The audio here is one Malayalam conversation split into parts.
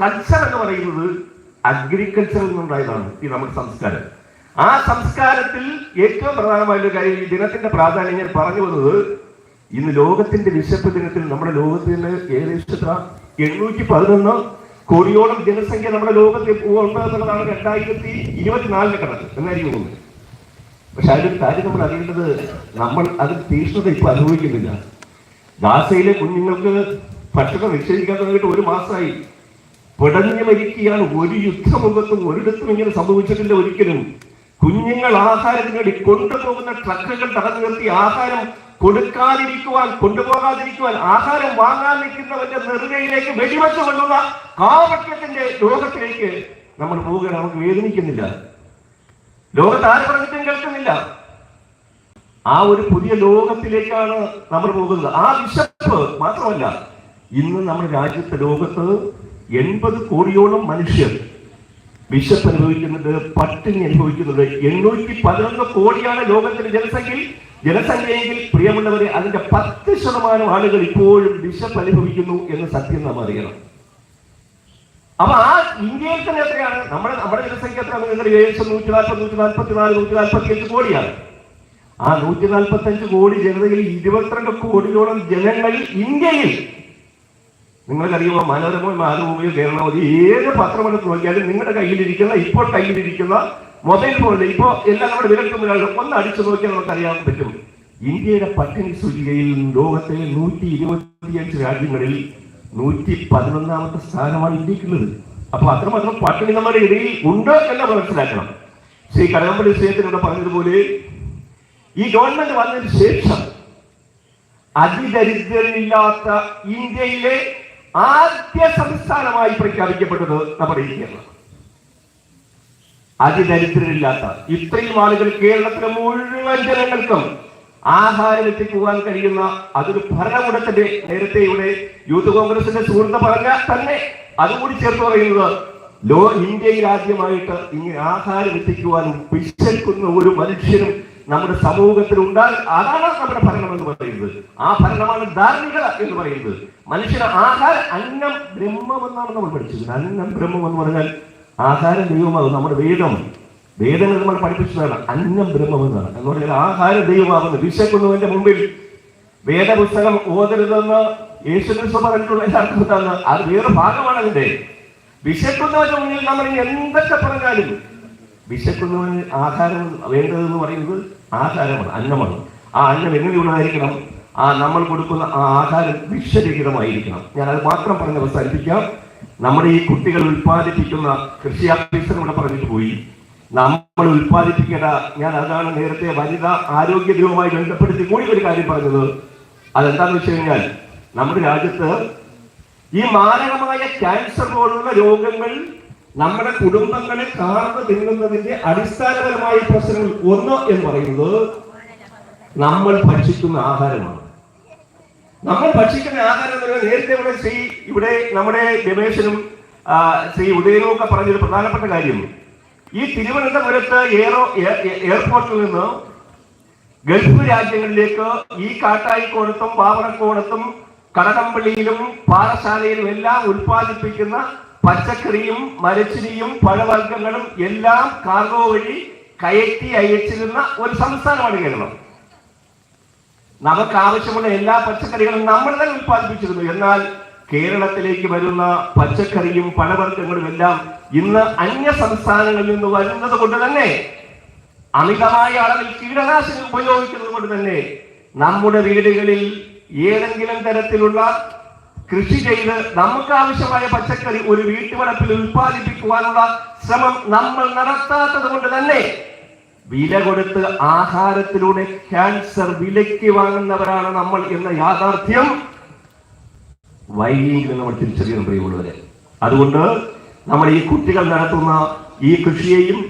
കൾച്ചർ എന്ന് പറയുന്നത് അഗ്രികൾച്ചറിൽ നിന്നുണ്ടായതാണ് ഈ നമ്മുടെ സംസ്കാരം. ആ സംസ്കാരത്തിൽ ഏറ്റവും പ്രധാനമായൊരു കാര്യം ഈ ദിനത്തിന്റെ പ്രാധാന്യം ഞാൻ പറഞ്ഞു വന്നത് ഇന്ന് ലോകത്തിന്റെ വിശപ്പ് ദിനത്തിൽ നമ്മുടെ ലോകത്തിന് ഏകദേശം? എണ്ണൂറ്റി പതിനൊന്ന് കോടിയോളം ജനസംഖ്യ നമ്മുടെ ലോകത്തിൽ ഉണ്ട് എന്നുള്ളതാണ് രണ്ടായിരത്തി ഇരുപത്തിനാലിന് കണക്ക്. എന്നായിരിക്കും തോന്നുന്നത്. പക്ഷെ അതിലൊരു കാര്യം നമ്മൾ അറിയേണ്ടത് നമ്മൾ അത് തീഷ്ണത ഇപ്പൊ അനുഭവിക്കുന്നില്ല. ഗാസയിലെ കുഞ്ഞുങ്ങൾക്ക് ഭക്ഷണം നിക്ഷേപിക്കാൻ തുടങ്ങിയിട്ട് ഒരു മാസമായി പിടഞ്ഞു മരിക്കുകയാണ്. ഒരു യുദ്ധമുഖത്തും ഒരിടത്തും ഇങ്ങനെ സംഭവിച്ചിട്ടില്ല ഒരിക്കലും. കുഞ്ഞുങ്ങൾ ആഹാരം വേണ്ടി കൊണ്ടുപോകുന്ന ട്രക്കുകൾ തടഞ്ഞു നിർത്തി ആഹാരം കൊടുക്കാതിരിക്കുവാൻ കൊണ്ടുപോകാതിരിക്കുവാൻ ആഹാരം വാങ്ങാൻ നിൽക്കുന്നവന്റെ നെറുകയിലേക്ക് വെടിവെച്ച് കൊള്ളുന്ന കാപട്യത്തിന്റെ ലോകത്തിലേക്ക് നമ്മൾ പോവുകയാണ് നമുക്ക് വേദനിക്കുന്നില്ല. ലോകത്ത് ആര് പറഞ്ഞിട്ടും കേൾക്കുന്നില്ല. ആ ഒരു പുതിയ ലോകത്തിലേക്കാണ് നമ്മൾ പോകുന്നത്. ആ വിശപ്പ് മാത്രമല്ല ഇന്ന് നമ്മുടെ രാജ്യത്തെ ലോകത്ത് എൺപത് കോടിയോളം മനുഷ്യർ വിശപ്പ് അനുഭവിക്കുന്നത് പട്ടിണി അനുഭവിക്കുന്നത്. എണ്ണൂറ്റി പതിനൊന്ന് കോടിയാണ് ലോകത്തിന്റെ ജനസംഖ്യയിൽ. ജനസംഖ്യയെങ്കിൽ പ്രിയമുള്ളവരെ അതിന്റെ പത്ത് ശതമാനം ആളുകൾ ഇപ്പോഴും വിശപ്പ് അനുഭവിക്കുന്നു എന്ന് സത്യം നാം അറിയണം. അപ്പൊ ആ ഇന്ത്യയിൽ തന്നെ എത്രയാണ്? നമ്മുടെ നമ്മുടെ ജനസംഖ്യ എത്ര? നിങ്ങൾ ഏകദേശം നൂറ്റി നാൽപ്പത് നൂറ്റി നാൽപ്പത്തി നാല് നൂറ്റി നാൽപ്പത്തി അഞ്ച് കോടിയാണ്. ആ നൂറ്റി നാൽപ്പത്തി അഞ്ച് കോടി ജനതയിൽ ഇരുപത്തിരണ്ട് കോടിയോളം ജനങ്ങൾ ഇന്ത്യയിൽ നിങ്ങൾക്കറിയുമോ? മനോരമോ മാതൃഭൂമിയോ കേരളമോ ഏത് പത്രമെടുത്ത് നോക്കിയാലും നിങ്ങളുടെ കയ്യിലിരിക്കുന്ന ഇപ്പോൾ കയ്യിലിരിക്കുന്ന മൊബൈൽ ഫോണിൽ ഇപ്പോൾ എല്ലാം നമ്മുടെ വിരൽക്കുമ്പോഴാണ് ഒന്ന് അടിച്ചു നോക്കിയാൽ നമുക്ക് അറിയാൻ പറ്റും. ഇന്ത്യയുടെ പട്ടിണി സൂചികയിൽ ലോകത്തെ നൂറ്റി ഇരുപത്തിയഞ്ച് രാജ്യങ്ങളിൽ നൂറ്റി പതിനൊന്നാമത്തെ സ്ഥാനമാണ് ഇന്ത്യക്കുള്ളത്. അപ്പൊ അത്രമാത്രം പട്ടിണി നമ്മുടെ ഇടയിൽ ഉണ്ട് എന്ന് മനസ്സിലാക്കണം. ശ്രീ കടകംപള്ളി സ്നേഹത്തിനോട് പറഞ്ഞതുപോലെ ഈ ഗവൺമെന്റ് വന്നതിന് ശേഷം അതിദരിദ്രരില്ലാത്ത ഇന്ത്യയിലെ ആദ്യ സംസ്ഥാനമായി പ്രഖ്യാപിക്കപ്പെട്ടത് നമ്മുടെ കേരളം അതിദരിദ്രരില്ലാത്ത ഇത്രയും ആളുകൾ കേരളത്തിലെ മുഴുവൻ ജനങ്ങൾക്കും ആഹാരം എത്തിക്കുവാൻ കഴിയുന്ന അതൊരു ഭരണകൂടത്തിന്റെ നേരത്തെ ഇവിടെ യൂത്ത് കോൺഗ്രസിന്റെ സുഹൃത്ത് പറഞ്ഞ തന്നെ അതുകൂടി ചേർത്ത് പറയുന്നത് ലോ ഇന്ത്യയിൽ ആദ്യമായിട്ട് ഇങ്ങനെ ആഹാരം എത്തിക്കുവാനും പിശൽക്കുന്ന ഒരു മനുഷ്യനും നമ്മുടെ സമൂഹത്തിൽ ഉണ്ടാകും അതാണ് നമ്മുടെ ഭരണം എന്ന് പറയുന്നത്. ആ ഭരണമാണ് ധാർമ്മികത എന്ന് പറയുന്നത്. മനുഷ്യന് ആഹാരം അന്നം ബ്രഹ്മം എന്നാണ് നമ്മൾ പഠിച്ചത്. അന്നം ബ്രഹ്മം എന്ന് പറഞ്ഞാൽ ആഹാരം ദൈവമാകും നമ്മുടെ വേദം. വേദങ്ങൾ നമ്മൾ പഠിപ്പിച്ചതാണ്. അന്നം ബ്രഹ്മം എന്നാണ്. എന്ന് പറഞ്ഞാൽ ആഹാര ദൈവമാകുന്നു. വിശക്കുന്നതിന്റെ മുമ്പിൽ വേദപുസ്തകം ഓതരുതെന്ന് യേശുക്രിസ്തു പറഞ്ഞിട്ടുള്ള അർത്ഥത്താണ് അത് വേറെ ഭാഗമാണ് അതിന്റെ. വിശക്കുന്നവന്റെ മുന്നിൽ നമ്മൾ എന്തൊക്കെ പറഞ്ഞാലും വിശക്കുന്നവന് ആഹാരം വേണ്ടതെന്ന് പറയുന്നത് ആഹാരമാണ് അന്നമാണ്. ആ അന്നം ഉണ്ടായിരിക്കണം? ആ നമ്മൾ കൊടുക്കുന്ന ആ ആഹാരം വിഷരഹിതമായിരിക്കണം. ഞാൻ അത് മാത്രം പറഞ്ഞ് അവസാനിപ്പിക്കാം. നമ്മുടെ ഈ കുട്ടികൾ ഉൽപ്പാദിപ്പിക്കുന്ന കൃഷി ഓഫീസർ ഇവിടെ പറഞ്ഞിട്ട് പോയി. നമ്മൾ ഉൽപ്പാദിപ്പിക്കേണ്ട ഞാൻ അതാണ് നേരത്തെ വനിതാ ആരോഗ്യ ദിനവുമായി ബന്ധപ്പെടുത്തി കൂടി ഒരു കാര്യം പറഞ്ഞത്. അതെന്താന്ന് വെച്ച് കഴിഞ്ഞാൽ നമ്മുടെ രാജ്യത്ത് ഈ മാരകമായ ക്യാൻസർ പോലുള്ള രോഗങ്ങൾ നമ്മുടെ കുടുംബങ്ങളെ കാർന്ന് തിന്നുന്നതിന്റെ അടിസ്ഥാനപരമായ പ്രശ്നങ്ങൾ ഒന്ന് എന്ന് പറയുന്നത് നമ്മൾ ഭക്ഷിക്കുന്ന ആഹാരമാണ്. നമ്മൾ ഭക്ഷിക്കുന്ന ആഹാരം എന്ന് പറയുന്നത് നേരത്തെ ഇവിടെ ശ്രീ ഇവിടെ നമ്മുടെ ഗവേഷനും ശ്രീ ഉദയനും ഒക്കെ പറഞ്ഞൊരു പ്രധാനപ്പെട്ട കാര്യം. ഈ തിരുവനന്തപുരത്ത് എയറോ എയർപോർട്ടിൽ നിന്ന് ഗൾഫ് രാജ്യങ്ങളിലേക്ക് ഈ കാട്ടായിക്കോണത്തും പാവറക്കോണത്തും കടകംപള്ളിയിലും പാറശാലയിലും എല്ലാം ഉൽപ്പാദിപ്പിക്കുന്ന പച്ചക്കറിയും മരച്ചിരിയും പഴവർഗങ്ങളും എല്ലാം കാർഗോ വഴി കയറ്റി അയച്ചിരുന്ന ഒരു സംസ്ഥാനമാണ് കേരളം. നമുക്ക് ആവശ്യമുള്ള എല്ലാ പച്ചക്കറികളും നമ്മൾ തന്നെ ഉൽപ്പാദിപ്പിച്ചിരുന്നു. എന്നാൽ കേരളത്തിലേക്ക് വരുന്ന പച്ചക്കറിയും പഴവർഗങ്ങളും എല്ലാം ഇന്ന് അന്യ സംസ്ഥാനങ്ങളിൽ നിന്ന് വരുന്നത് കൊണ്ട് തന്നെ അമിതമായ അളവിൽ കീടനാശിനി ഉപയോഗിക്കുന്നത് കൊണ്ട് തന്നെ നമ്മുടെ വീടുകളിൽ ഏതെങ്കിലും തരത്തിലുള്ള കൃഷി ചെയ്ത് നമുക്ക് ആവശ്യമായ പച്ചക്കറി ഒരു വീട്ടുവളപ്പിൽ ഉൽപ്പാദിപ്പിക്കുവാനുള്ള ശ്രമം നമ്മൾ നടത്താത്തത് കൊണ്ട് തന്നെ വില കൊടുത്ത് ആഹാരത്തിലൂടെ ക്യാൻസർ വിലയ്ക്ക് വാങ്ങുന്നവരാണ് നമ്മൾ എന്ന യാഥാർത്ഥ്യം വൈകിയെങ്കിലും നമ്മൾ തിരിച്ചറിയണം പ്രിയമുള്ളവരെ അതുകൊണ്ട് നമ്മൾ ഈ കുട്ടികൾ നടത്തുന്ന ഈ കൃഷിയെയും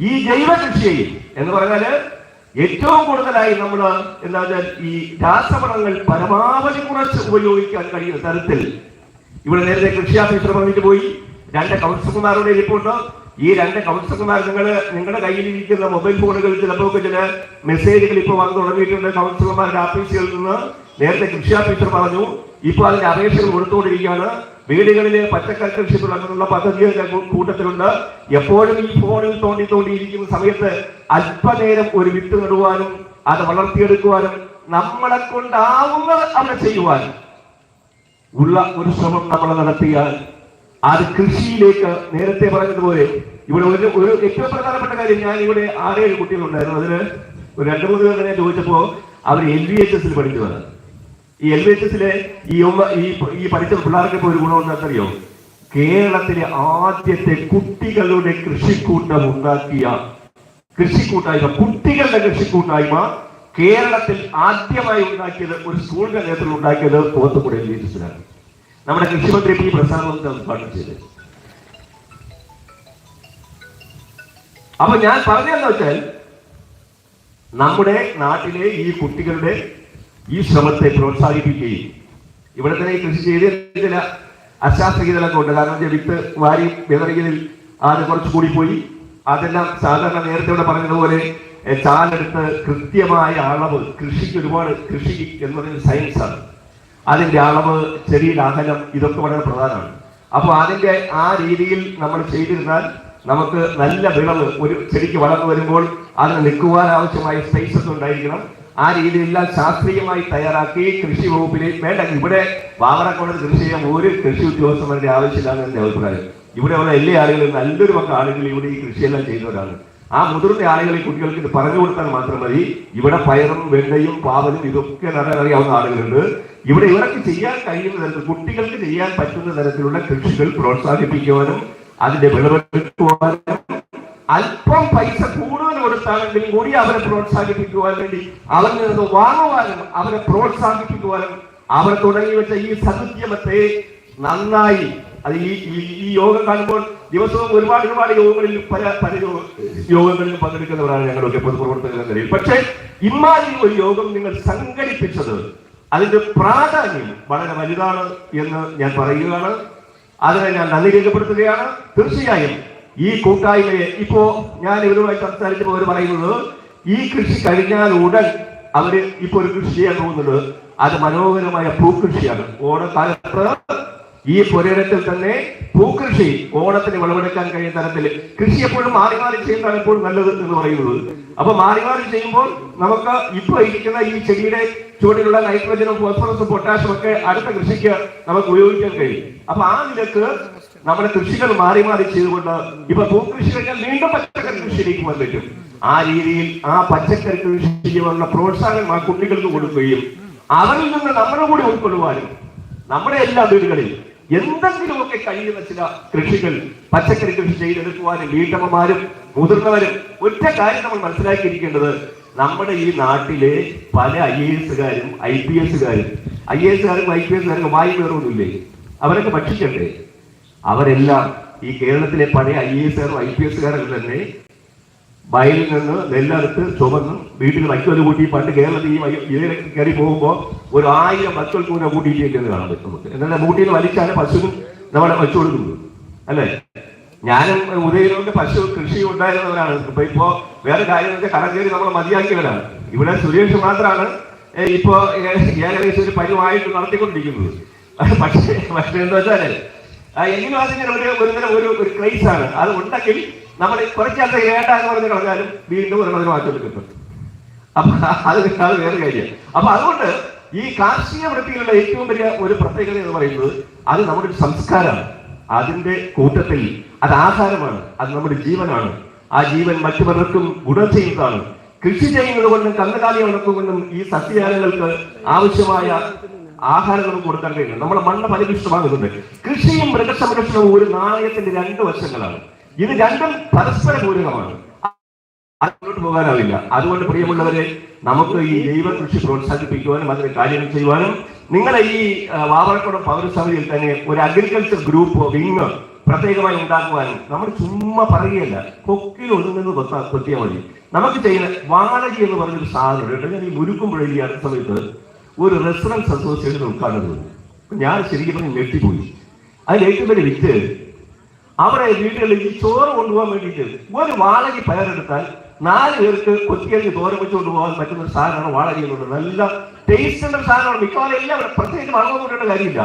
ഈ ജൈവ കൃഷിയെയും എന്ന് പറഞ്ഞാൽ ഏറ്റവും കൂടുതലായി നമ്മൾ എന്താ വെച്ചാൽ ഈ രാസവളങ്ങൾ പരമാവധി കുറച്ച് ഉപയോഗിക്കാൻ കഴിയുന്ന തരത്തിൽ. ഇവിടെ നേരത്തെ കൃഷി പറഞ്ഞിട്ട് പോയി. രണ്ട് കൗൺസിലർമാരുടെ ഇരിപ്പുണ്ട്. ഈ രണ്ട് കൗൺസിലർമാർ നിങ്ങൾ നിങ്ങളുടെ കയ്യിലിരിക്കുന്ന മൊബൈൽ ഫോണുകളിൽ ചിലപ്പോൾ ചില മെസ്സേജുകൾ ഇപ്പോൾ വന്നു തുടങ്ങിയിട്ടുണ്ട് കൗൺസിലർമാരുടെ ഓഫീസുകളിൽ നിന്ന്. നേരത്തെ കൃഷി ഓഫീസർ പറഞ്ഞു ഇപ്പോൾ അതിന്റെ അപേക്ഷകൾ കൊടുത്തുകൊണ്ടിരിക്കുകയാണ്. വീടുകളിലെ പച്ചക്കറി കൃഷി തുടങ്ങുന്ന പദ്ധതികളുടെ കൂട്ടത്തിലുണ്ട്. എപ്പോഴും ഈ ഫോണിൽ തോണ്ടി തോണ്ടിയിരിക്കുന്ന സമയത്ത് അല്പനേരം ഒരു വിത്ത് നടുവാനും അത് വളർത്തിയെടുക്കുവാനും നമ്മളെ കൊണ്ടാവുന്നത് അവിടെ ചെയ്യുവാനും ഉള്ള ഒരു ശ്രമം നമ്മൾ നടത്തിയാൽ അത് കൃഷിയിലേക്ക് നേരത്തെ പറഞ്ഞതുപോലെ ഇവിടെ ഒരു ഒരു ഏറ്റവും പ്രധാനപ്പെട്ട കാര്യം ഞാൻ ഇവിടെ ആറേഴ് കുട്ടികളുണ്ടായിരുന്നു. അതിന് ഒരു രണ്ട് മൂന്ന് പേർ തന്നെ ചോദിച്ചപ്പോ അവർ എൽ വി എച്ച് എസിൽ പഠിച്ചതാണ് ഈ എൽ എച്ച് എസിലെ ഈ ഈ പഠിച്ച പിള്ളേർക്ക് ഇപ്പോൾ ഒരു ഗുണം എന്താണെന്നറിയോ? കേരളത്തിലെ ആദ്യത്തെ കുട്ടികളുടെ കൃഷിക്കൂട്ടം ഉണ്ടാക്കിയ കൃഷിക്കൂട്ടായ്മ കുട്ടികളുടെ കൃഷിക്കൂട്ടായ്മ കേരളത്തിൽ ആദ്യമായി ഉണ്ടാക്കിയത് ഒരു സ്കൂളിന്റെ നേതൃത്വം ഉണ്ടാക്കിയത് പോത്തുകുടി എൽ എച്ച് എസിലാണ് നമ്മുടെ കൃഷിമന്ത്രി പി പ്രസാദ് ഉദ്ഘാടനം ചെയ്തത് അപ്പൊ ഞാൻ പറഞ്ഞതെന്ന് വെച്ചാൽ നമ്മുടെ നാട്ടിലെ ഈ കുട്ടികളുടെ ഈ ശ്രമത്തെ പ്രോത്സാഹിപ്പിക്കുകയും ഇവിടെ തന്നെ കൃഷി ചെയ്ത് ചില അശാസ്ത്രീയതകളൊക്കെ ഉണ്ട്. കാരണം വിത്ത് വാരി വിതറിയതിൽ ആദ്യം കുറച്ചു കൂടി പോയി. അതെല്ലാം സാധാരണ നേരത്തെ ഇവിടെ പറഞ്ഞതുപോലെ ചാലെടുത്ത് കൃത്യമായ അളവ് കൃഷിക്ക് ഒരുപാട് കൃഷി സയൻസ് സയൻസാണ് അതിന്റെ അളവ് ചെറിയ അകലം ഇതൊക്കെ വളരെ പ്രധാനമാണ്. അപ്പോൾ അതിന്റെ ആ രീതിയിൽ നമ്മൾ ചെയ്തിരുന്നാൽ നമുക്ക് നല്ല വിളവ് ഒരു ചെടിക്ക് വളർന്നു വരുമ്പോൾ അതിന് നിൽക്കുവാൻ ആവശ്യമായ സ്പേസസ് ഉണ്ടായിരിക്കണം. ആ രീതിയിലെല്ലാം ശാസ്ത്രീയമായി തയ്യാറാക്കി കൃഷി വകുപ്പിൽ വേണ്ട ഇവിടെ വാവറക്കോട് കൃഷി ചെയ്യാൻ ഒരു കൃഷി ഉദ്യോഗസ്ഥന്മാരുടെ ആവശ്യമില്ലാന്ന് എന്റെ അഭിപ്രായം ഇവിടെയുള്ള എല്ലാ ആളുകളും നല്ലൊരു പക്ക ആളുകൾ ഇവിടെ ഈ കൃഷിയെല്ലാം ചെയ്യുന്നവരാണ്. ആ മുതിർന്ന ആളുകളെ കുട്ടികൾക്ക് ഇത് പറഞ്ഞു കൊടുത്താൽ മാത്രം മതി. ഇവിടെ പയറും വെണ്ടയും പാവലും ഇതൊക്കെ നടാൻ അറിയാവുന്ന ആളുകളുണ്ട്. ഇവിടെ ഇവർക്ക് ചെയ്യാൻ കഴിയുന്ന തരത്തിൽ കുട്ടികൾക്ക് ചെയ്യാൻ പറ്റുന്ന തരത്തിലുള്ള കൃഷികൾ പ്രോത്സാഹിപ്പിക്കുവാനും അതിന്റെ വിളവെടുക്കുവാനും അല്പം പൈസ കൂടുതൽ കൊടുത്താണെങ്കിലും കൂടി അവരെ പ്രോത്സാഹിപ്പിക്കുവാൻ വേണ്ടി അവരിൽ നിന്ന് വാങ്ങുവാനും അവരെ പ്രോത്സാഹിപ്പിക്കുവാനും അവർ തുടങ്ങി വെച്ച ഈ സദുദ്യമത്തെ നന്നായി. അത് ഈ ഈ- യോഗം കാണുമ്പോൾ ദിവസവും ഒരുപാട് ഒരുപാട് യോഗങ്ങളിൽ പല പല യോഗങ്ങളിൽ പങ്കെടുക്കുന്നവരാണ് ഞങ്ങളൊക്കെ പൊതുപ്രവർത്തകർ നിലയിൽ. പക്ഷേ ഇമാതിരി ഒരു യോഗം നിങ്ങൾ സംഘടിപ്പിച്ചത് അതിന്റെ പ്രാധാന്യം വളരെ വലുതാണ് എന്ന് ഞാൻ പറയുകയാണ്. അതിനെ ഞാൻ നന്ദി രേഖപ്പെടുത്തുകയാണ്. തീർച്ചയായും ഈ കൂട്ടായ്മയെ ഇപ്പോ ഞാൻ ഇവരുമായി സംസാരിച്ചപ്പോൾ അവർ പറയുന്നത് ഈ കൃഷി കഴിഞ്ഞാൽ ഉടൻ അവർ ഇപ്പൊ ഒരു കൃഷി ചെയ്യാൻ പോകുന്നത് അത് മനോഹരമായ പൂക്കൃഷിയാണ്. ഓണക്കാലത്ത് ഈ പുരയിടത്തിൽ തന്നെ പൂക്കൃഷി ഓണത്തിന് വിളവെടുക്കാൻ കഴിയുന്ന തരത്തിൽ കൃഷി എപ്പോഴും മാറി മാറി ചെയ്യുന്നതാണ് എപ്പോഴും നല്ലത് എന്ന് പറയുന്നത്. അപ്പൊ മാറി മാറി ചെയ്യുമ്പോൾ നമുക്ക് ഇപ്പൊ ഇരിക്കുന്ന ഈ ചെടിയുടെ ചുവടിലുള്ള നൈട്രജനും ഫോസ്ഫറസും പൊട്ടാഷും ഒക്കെ അടുത്ത കൃഷിക്ക് നമുക്ക് ഉപയോഗിക്കാൻ കഴിയും. അപ്പൊ ആ നിലയ്ക്ക് നമ്മുടെ കൃഷികൾ മാറി മാറി ചെയ്തുകൊണ്ട് ഇപ്പൊ പൂക്കൃഷി കഴിഞ്ഞാൽ വീണ്ടും പച്ചക്കറി കൃഷിയിലേക്ക് വന്നിട്ടും ആ രീതിയിൽ ആ പച്ചക്കറി കൃഷി ചെയ്യാനുള്ള പ്രോത്സാഹനം ആ കുട്ടികൾക്ക് കൊടുക്കുകയും അവരിൽ നിന്ന് നമ്മുടെ കൂടി ഉൾക്കൊള്ളുവാനും നമ്മുടെ എല്ലാ വീടുകളിൽ എന്തെങ്കിലുമൊക്കെ കഴിയുന്ന ചില കൃഷികൾ പച്ചക്കറി കൃഷി ചെയ്തെടുക്കുവാനും വീട്ടമ്മമാരും മുതിർന്നവരും ഒറ്റ കാര്യം നമ്മൾ മനസ്സിലാക്കിയിരിക്കേണ്ടത് നമ്മുടെ ഈ നാട്ടിലെ പല ഐ എ എസുകാരും ഐ പി എസുകാരും ഐ എ എസുകാരും ഐ പി എസുകാരും വായി കയറുന്നില്ലേ അവരൊക്കെ ഭക്ഷിക്കണ്ടേ? അവരെല്ലാം ഈ കേരളത്തിലെ പഴയ ഐ എ എസുകാരും ഐ പി എസുകാരും തന്നെ വയലിൽ നിന്ന് നെല്ലെടുത്ത് ചുമന്ന് വീട്ടിൽ വൈക്കോൽ കൂട്ടി പണ്ട് കേരളത്തിൽ കയറി പോകുമ്പോൾ ഒരു ആയിരം വൈക്കോൽ കൂട്ടിയിട്ടേക്ക് എന്ന് കാണാൻ പറ്റും നമുക്ക്. എന്നാൽ മൂട്ടിയിൽ വലിച്ചാണ് പശുവിനും നമ്മളെ വെച്ചു കൊടുക്കുന്നത് അല്ലേ? ഞാനും ഉദയനോണ്ട് പശു കൃഷി ഉണ്ടായിരുന്നവരാണ്. ഇപ്പൊ ഇപ്പോ വേറെ കാര്യം വെച്ചാൽ കടം നമ്മൾ മതിയാക്കിയവരാണ്. ഇവിടെ സുരേഷ് മാത്രമാണ് ഇപ്പോ ഏകദേശം ഒരു പരുവായിട്ട് നടത്തിക്കൊണ്ടിരിക്കുന്നത്. പക്ഷേ പക്ഷേ എന്താ വെച്ചാൽ ആ, എങ്കിലും അതിങ്ങനെ ഒരു ഒരു ഒരു ക്രൈസ് ആണ് അത് ഉണ്ടെങ്കിൽ നമ്മൾ കുറച്ചാlte ഏട്ടാന്ന് പറഞ്ഞ് കളഞ്ഞാലും വീണ്ടും ഒരു അതിന് മാറ്റം കിട്ടും. അപ്പൊ അത് കിട്ടാതെ വേറെ കാര്യം അപ്പൊ അതുകൊണ്ട് ഈ കാർഷിക വൃത്തിയിലുള്ള ഏറ്റവും വലിയ ഒരു പ്രത്യേകത എന്ന് പറയുന്നത് അത് നമ്മുടെ ഒരു സംസ്കാരമാണ്. അതിന്റെ കൂട്ടത്തിൽ അത് ആഹാരമാണ് അത് നമ്മുടെ ജീവനാണ്. ആ ജീവൻ മറ്റു പലർക്കും ഗുണം ചെയ്യുന്നതാണ്. കൃഷി ചെയ്യുന്നത് കൊണ്ടും കന്നുകാലി വളർത്തുകൊണ്ടും ഈ സസ്യജാലങ്ങൾക്ക് ആവശ്യമായ ആഹാരം നമുക്ക് കൊടുക്കാൻ കഴിയുന്നു നമ്മുടെ മണ്ണ് പരിപുഷ്ടമാകുന്നുണ്ട് കൃഷിയും മൃഗസംരക്ഷണവും ഒരു നാണയത്തിന്റെ രണ്ട് വശങ്ങളാണ്. ഇത് രണ്ടും പരസ്പര പൂരകമാണ്. അത് മുന്നോട്ട് പോകാനാവില്ല. അതുകൊണ്ട് പ്രിയമുള്ളവരെ നമുക്ക് ഈ ജൈവ കൃഷി പ്രോത്സാഹിപ്പിക്കുവാനും അതിന് കാര്യങ്ങൾ ചെയ്യുവാനും നിങ്ങളെ ഈ വാവറക്കുടം പൗരസമിതിയിൽ തന്നെ ഒരു അഗ്രികൾച്ചർ ഗ്രൂപ്പ് വിങ് പ്രത്യേകമായി ഉണ്ടാക്കുവാനും നമ്മൾ ചുമ്മാ പറയുകയല്ല കൊക്കിൽ ഒതുങ്ങുന്നത് കൊത്താ കൊത്തിയാൽ മതി. നമുക്ക് ചെയ്യുന്ന വാഴകി എന്ന് പറഞ്ഞൊരു സാധനം ഞാൻ ഈ മുരുക്കുമ്പോഴേ ഈ അടുത്ത സമയത്ത് ഒരു റെസ്റ്റോറൻസ് അസോസിയേഷൻ ഉദ്ഘാടനം ഞാൻ ശരിക്കും പറഞ്ഞ് ഞെട്ടിപ്പോയി. അതിൽ ഏറ്റവും വലിയ വിറ്റ് അവിടെ വീടുകളിൽ ചോറ് കൊണ്ടുപോകാൻ വേണ്ടിയിട്ട് ഒരു വാളകി പയറെടുത്താൽ നാല് പേർക്ക് കൊത്തിയരിഞ്ഞ് തോരം വെച്ച് കൊണ്ടുപോകാൻ പറ്റുന്ന ഒരു സാധനമാണ് വാളകി എന്നുള്ളത്. നല്ല ടേസ്റ്റ് ഉള്ള ഒരു സാധനമാണ്. മിക്കവാറും എല്ലാം അവിടെ പ്രത്യേകിച്ച് വളർന്നു കൊണ്ടേണ്ട കാര്യമില്ല.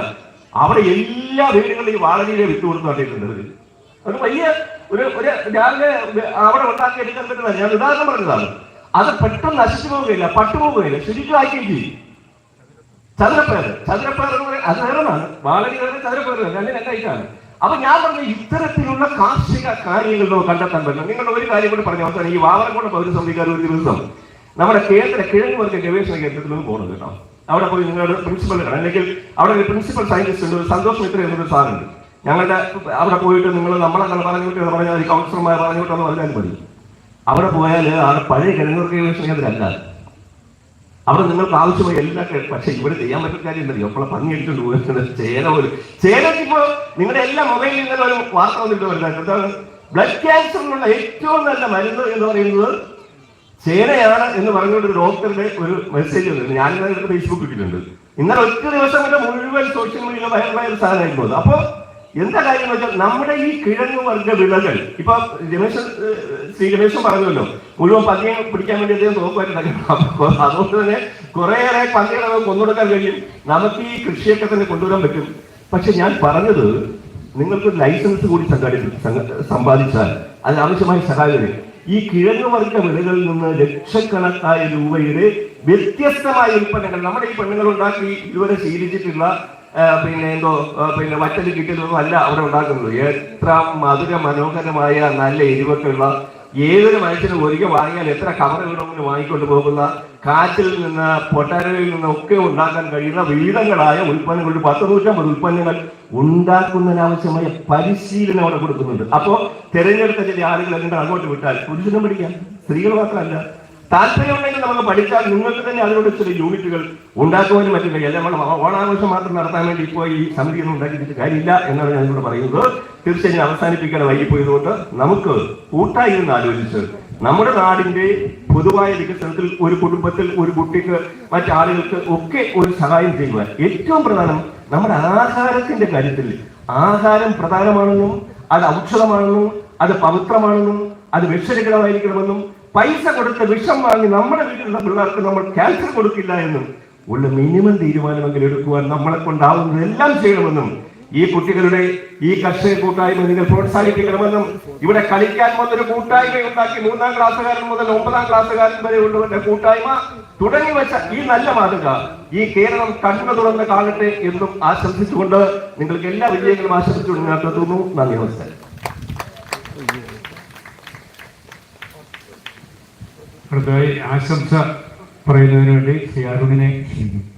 അവിടെ എല്ലാ വീടുകളിലും ഈ വാളകിയെ വിട്ടു കൊടുത്തു കണ്ടിട്ടുണ്ട് അത് വലിയ ഒരു ഒരു രാവിലെ അവിടെ ഉണ്ടാക്കി എടുക്കാൻ പറ്റുന്ന ഞാൻ ഉദാഹരണം പറഞ്ഞതാണ്. അത് പെട്ടെന്ന് നശിച്ചു പോവുകയില്ല പട്ടുപോവുകയില്ല ശരിക്കും ആക്കുകയും ചെയ്യും. ചതുരപ്പേർ ചതുരപ്പേർ എന്ന് പറയുന്നത് അത് നേരമാണ് വാളകി വേറെ ചതുരപ്പേർ വേറെ രണ്ടും രണ്ടായിട്ടാണ്. അപ്പൊ ഞാൻ പറഞ്ഞ ഇത്തരത്തിലുള്ള കാർഷിക കാര്യങ്ങൾ നമുക്ക് കണ്ടെത്താൻ പറ്റില്ല. നിങ്ങൾ ഒരു കാര്യം കൂടി പറഞ്ഞു അവസാനം ഈ വാവരക്കോട് പൗരസമിതിക്കാർ ഒരു ദിവസം നമ്മുടെ കേന്ദ്ര കിഴങ്ങ് വർഗ ഗവേഷണ കേന്ദ്രത്തിൽ നിന്ന് പോകുന്നത് കേട്ടോ. അവിടെ പോയി നിങ്ങളുടെ പ്രിൻസിപ്പൽ അല്ലെങ്കിൽ അവിടെ ഒരു പ്രിൻസിപ്പൽ സയന്റിസ്റ്റ് ഉണ്ട് ഒരു സന്തോഷ് മിത്ര എന്നൊരു സാറുണ്ട് ഞങ്ങളുടെ അവിടെ പോയിട്ട് നിങ്ങൾ നമ്മളെ പറഞ്ഞു വിട്ട് പറഞ്ഞാൽ കൗൺസിലർമാർ പറഞ്ഞു വിട്ടെന്ന് പറഞ്ഞാൽ മതി. അവിടെ പോയാൽ ആ പഴയ കിഴങ്ങ് വർഗ ഗവേഷണ കേന്ദ്രമല്ല. അവിടെ നിങ്ങൾക്ക് ആവശ്യമായ എല്ലാ പക്ഷെ ഇവിടെ ചെയ്യാൻ പറ്റുന്ന കാര്യം ഉണ്ടല്ലോ അപ്പോൾ എടുത്തിട്ട് പോകുന്നത് ചേന പോലും. ചേനക്കിപ്പോ നിങ്ങളുടെ എല്ലാ മൊബൈലിൽ നിന്ന് ഒരു വാർത്ത വന്നിട്ട് വരുന്നത് ബ്ലഡ് ക്യാൻസറിനുള്ള ഏറ്റവും നല്ല മരുന്ന് എന്ന് പറയുന്നത് ചേനയാണ് എന്ന് പറഞ്ഞുകൊണ്ട് ഡോക്ടറുടെ ഒരു മെസ്സേജ് വന്നിട്ടുണ്ട്. ഞാൻ ഫേസ്ബുക്ക് ഇട്ടിട്ടുണ്ട്. ഇന്നലെ ഒറ്റ ദിവസം കൊണ്ട് മുഴുവൻ സോഷ്യൽ മീഡിയയിലും ഭയങ്കര ഒരു സാധനമായിരുന്നു അപ്പോൾ അപ്പോ എന്താ കാര്യം വെച്ചാൽ നമ്മുടെ ഈ കിഴങ്ങ് വർഗ വിളകൾ ഇപ്പൊ രമേശൻ ഏഹ്, ശ്രീ രമേശൻ പറഞ്ഞല്ലോ മുഴുവൻ പന്നിയെ പിടിക്കാൻ വേണ്ടി അദ്ദേഹം നോക്കുമായിട്ടുണ്ടായിരുന്നു അതുകൊണ്ട് തന്നെ കുറേയേറെ പന്നികളെ നമുക്ക് കൊന്നുകൊടുക്കാൻ കഴിയും. നമുക്ക് ഈ കൃഷിയൊക്കെ തന്നെ കൊണ്ടുവരാൻ പറ്റും. പക്ഷെ ഞാൻ പറഞ്ഞത് നിങ്ങൾക്ക് ലൈസൻസ് കൂടി സംഘടി സംഘ- സമ്പാദിച്ചാൽ അതിനാവശ്യമായ സഹായം ഈ കിഴങ്ങ് വർഗ വിളകളിൽ നിന്ന് ലക്ഷക്കണക്കായ രൂപയുടെ വ്യത്യസ്തമായ ഉൽപ്പന്നങ്ങൾ നമ്മുടെ ഈ പെണ്ണുങ്ങൾ ഉണ്ടാക്കി ഇതുവരെ ശീലിച്ചിട്ടുള്ള പിന്നെ എന്തോ പിന്നെ വറ്റൽ കിട്ടിയതൊന്നും അല്ല അവിടെ ഉണ്ടാക്കുന്നത്. എത്ര മധുര മനോഹരമായ നല്ല എരിവൊക്കെയുള്ള ഏതൊരു മനുഷ്യനും ഒരിക്കൽ വാങ്ങിയാൽ എത്ര വേണമെങ്കിലും വാങ്ങിക്കൊണ്ട് പോകുന്ന കാറ്റിൽ നിന്ന് പൊട്ടാരയിൽ നിന്നൊക്കെ ഉണ്ടാക്കാൻ കഴിയുന്ന വിവിധങ്ങളായ ഉൽപ്പന്നങ്ങൾ ഒരു പത്ത് നൂറ്റമ്പത് ഉൽപ്പന്നങ്ങൾ ഉണ്ടാക്കുന്നതിനാവശ്യമായ പരിശീലനം അവിടെ കൊടുക്കുന്നുണ്ട്. അപ്പോ തിരഞ്ഞെടുത്ത ചില ആളുകൾ എന്നിട്ട് അങ്ങോട്ട് വിട്ടാൽ പുരുഷനും പഠിക്കാം സ്ത്രീകൾ മാത്രമല്ല. താല്പര്യമുണ്ടെങ്കിൽ നമുക്ക് പഠിച്ചാൽ നിങ്ങൾക്ക് തന്നെ അതിനോട് ചില യൂണിറ്റുകൾ ഉണ്ടാക്കുവാനും കഴിയും നമ്മൾ ഓണാഘോഷം മാത്രം നടത്താൻ വേണ്ടി ഇപ്പോൾ ഈ സമിതി ഒന്നും ഉണ്ടാക്കിയിട്ട് കാര്യമില്ല എന്നാണ് ഞാൻ ഇവിടെ പറയുന്നത്. തീർച്ചയായും അവസാനിപ്പിക്കാൻ വൈകിപ്പോയതുകൊണ്ട് നമുക്ക് കൂട്ടായി നിന്ന് ആലോചിച്ച് നമ്മുടെ നാടിന്റെ പൊതുവായ വികസനത്തിൽ ഒരു കുടുംബത്തിൽ ഒരു കുട്ടിക്ക് മറ്റാളുകൾക്ക് ഒക്കെ ഒരു സഹായം ചെയ്യുക ഏറ്റവും പ്രധാനം നമ്മുടെ ആഹാരത്തിന്റെ കാര്യത്തിൽ. ആഹാരം പ്രധാനമാണെന്നും അത് ഔഷധമാണെന്നും അത് പവിത്രമാണെന്നും അത് വിഷരഹിതമായിരിക്കണമെന്നും പൈസ കൊടുത്ത് വിഷം വാങ്ങി നമ്മുടെ വീട്ടിലുള്ള പിള്ളേർക്ക് നമ്മൾ ക്യാൻസർ കൊടുക്കില്ല എന്നും ഉള്ള മിനിമം തീരുമാനമെങ്കിലും എടുക്കുവാൻ നമ്മളെ കൊണ്ടാവുന്നത് എല്ലാം ചെയ്യണമെന്നും ഈ കുട്ടികളുടെ ഈ കർഷക കൂട്ടായ്മ നിങ്ങൾ പ്രോത്സാഹിപ്പിക്കണമെന്നും ഇവിടെ കളിക്കാൻ വന്നൊരു കൂട്ടായ്മ ഉണ്ടാക്കി മൂന്നാം ക്ലാസ്സുകാരൻ മുതൽ ഒമ്പതാം ക്ലാസ്സുകാരൻ വരെ ഉള്ളവരുടെ കൂട്ടായ്മ തുടങ്ങി വെച്ച ഈ നല്ല മാതൃക ഈ കേരളം കണ്ണു തുറന്ന് കാണട്ടെ എന്നും ആശംസിച്ചുകൊണ്ട് നിങ്ങൾക്ക് എല്ലാ വിജയങ്ങളും ആശംസിച്ചുകൊണ്ട് ഞാൻ നിർത്തുന്നു. നന്ദി നമസ്കാരം. അടുത്തതായി ആശംസ പറയുന്നതിന് വേണ്ടി ശ്രീ അരുണിനെ ക്ഷണിക്കുന്നു